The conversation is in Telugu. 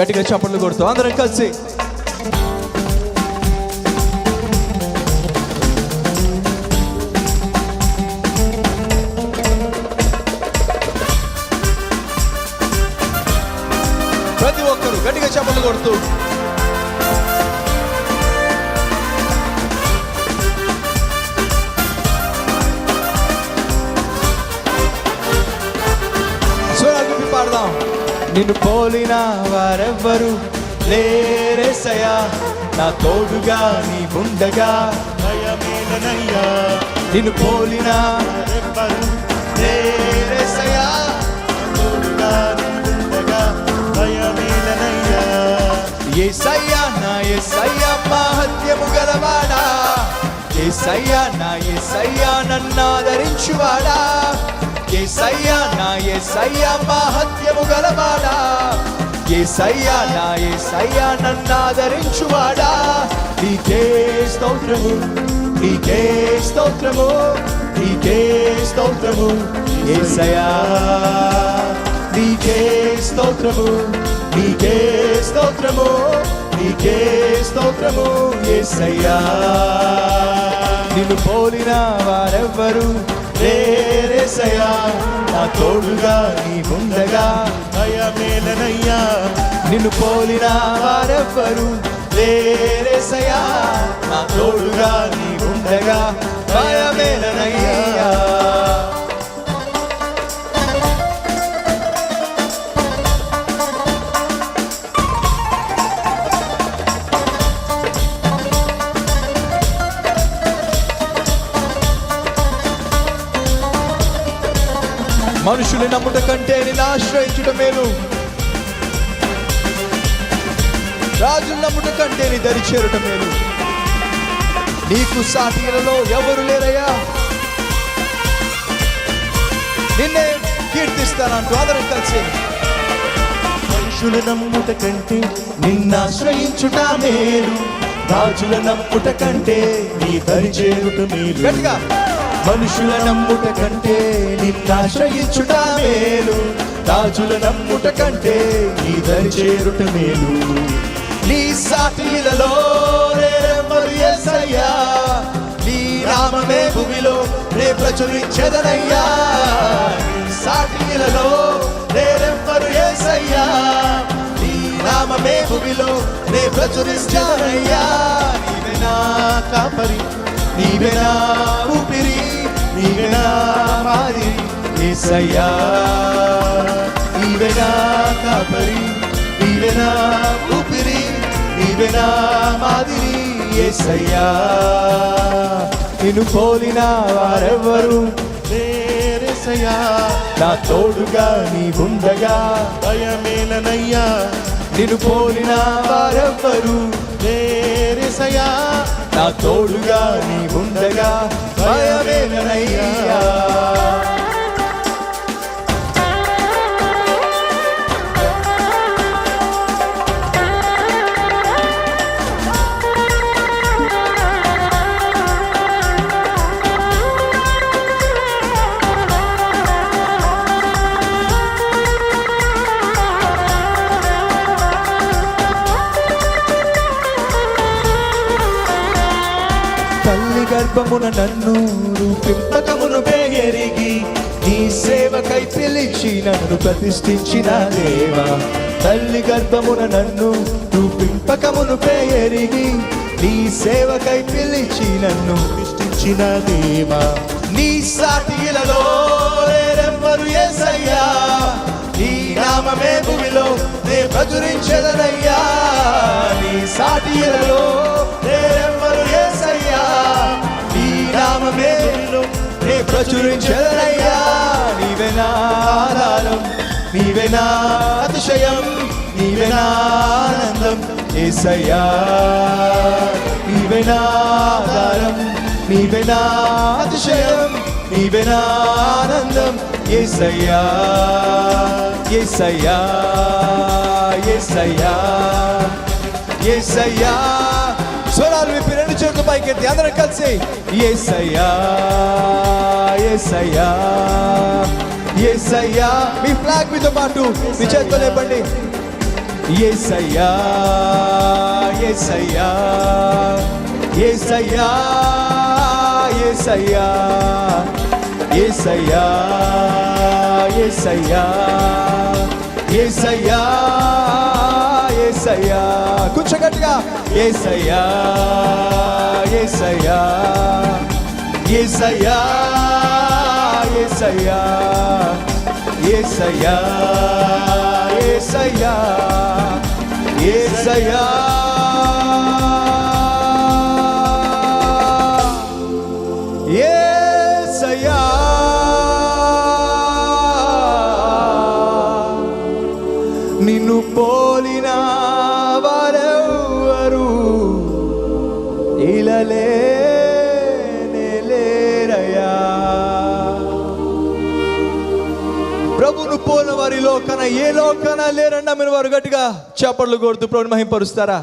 గట్టిగా చప్పట్లు కొడుతూ అందరం కలిసి. ప్రతి ఒక్కరు గట్టిగా చప్పట్లు కొడుతూ. నిన్ను పోలిన వారెవ్వరు లేరేసయా నా తోడుగా నీ ఉండగా భయమేలనయ్యా నిన్ను పోలిన వారెవ్వరు లేరేసయా తోడుగా నీవుండగా భయమేలనయ్యా ఏసయ్యా నా ఏసయ్యా మహత్యము గలవాడా. ఏసయ్యా నా ఏసయ్యా నన్నాదరించువాడా ఏసయ్యా నా ఏసయ్యా మహత్యము గలవాడా? ఏసయ్యా నా ఏసయ్యా నన్నాదరించువాడా నీకే స్తోత్రము నీకే స్తోత్రము నీకే స్తోత్రము. ఏసయ్యా నీకే స్తోత్రము నీకే స్తోత్రము నీకే స్తోత్రము. యేసయ్యా నిన్ను పోలిన వారెవ్వరు? లేరేసయ్యా నా తోడుగా నీ ఉండగా భయమేలనయ్యా నిన్ను పోలిన వారెవ్వరు? లేరేసయ్యా నా తోడుగా నీ ఉండగా భయమేలనయ్యా మనుషుని నమ్ముట కంటే నిన్ను ఆశ్రయించుట మేలు. రాజులు నమ్ముట కంటే నీ దరి చేరుట మేలు. నీకు సాటిలలో ఎవరు లేరయ్యా? నిన్నే కీర్తిస్తానంటూ అందరం కలిసి. మనుషుల నమ్ముట కంటే నిన్నాశ్రయించుట మేలు. రాజుల నమ్ముట కంటే నీ దరి చేరుట మేలు. గట్టిగా. మనుషుల నమ్ముట కంటే నిన్నాశ్రయించుట మేలు. రాజుల నమ్ముట కంటే నీ దరి చేరుట మేలు. నీ సాటిలలో రేరెవ్వరు యేసయ్యా నీ రామమే భూమిలో రే ప్రచురించదనయ్యా. సాటిలలో రేరెవ్వరు యేసయ్యా నీ రామమే భూమిలో రే ప్రచురించదనయ్యా. నీవే నా కాపరి నీవే నా ఊపిరి. నీవే నా మాదిరి యేసయ్యా నీవే కాపరి నీవే ఊపిరి నీవే మాదిరి ఏసయ్యా. నిన్ను పోలిన వారెవ్వరు లేరేసయ్యా. నా తోడుగా నీ ఉండగా భయమేలనయ్యా. నిన్ను పోలిన వారెవ్వరు లేరేసయ్యా. నా తోడుగా నీ తల్లి నన్ను రూపింపకమును ఎరిగి నీ సేవకై పిలిచి నన్ను ప్రతిష్ఠించిన దేవా. తల్లి గర్భమున నన్ను రూపింపకమును ఎరిగి నీ సేవకై పిలిచి నన్ను ప్రతిష్ఠించిన దేవా. నీ సాటిలలో లేరెవ్వరు ఏసయ్యా. నీ నామమే భూమిలో నే ప్రచురించదనయ్యా. నీ సాటిలలో ప్రచురించదనయ్యా నీవే నా ఆధారం నీవే నా అతిశయం నీవే నా ఆనందం. యేసయ్యా నీవే నా ఆధారం నీవే నా అతిశయం నీవే నా ఆనందం. ఏసయ్యా ఏసయ్యా యేసయ్యా యేసయ్యా చేతులు పైకెత్తి అందరం కలిసి యేసయ్యా ఏసయ్యా ఏసయ్యా మీ ఫ్లాగ్ మీతో పాటు మీ చేతితో లేపండి. ఏసయ్యా ఏసయ్యా ఏసయ్యా ఏసయ్యా ఏసయ్యా ఏసయ్యా ఏసయ్యా ఏసయ్యా. కొంచెం గట్టిగా. ఏసయ్యా ఏసయ్యా. ఏసయ్యా ఏసయ్యా. ఏసయ్యా ఏసయ్యా. ఏసయ్యా. పోలిన వారెవ్వరు ఇలలే ప్రభును పోలిన వారి లోకన ఏ లోకన లేరన్నా మీరు వారు గట్టిగా చేపట్లు కొడుతూ ప్రభుని మహింపరుస్తారా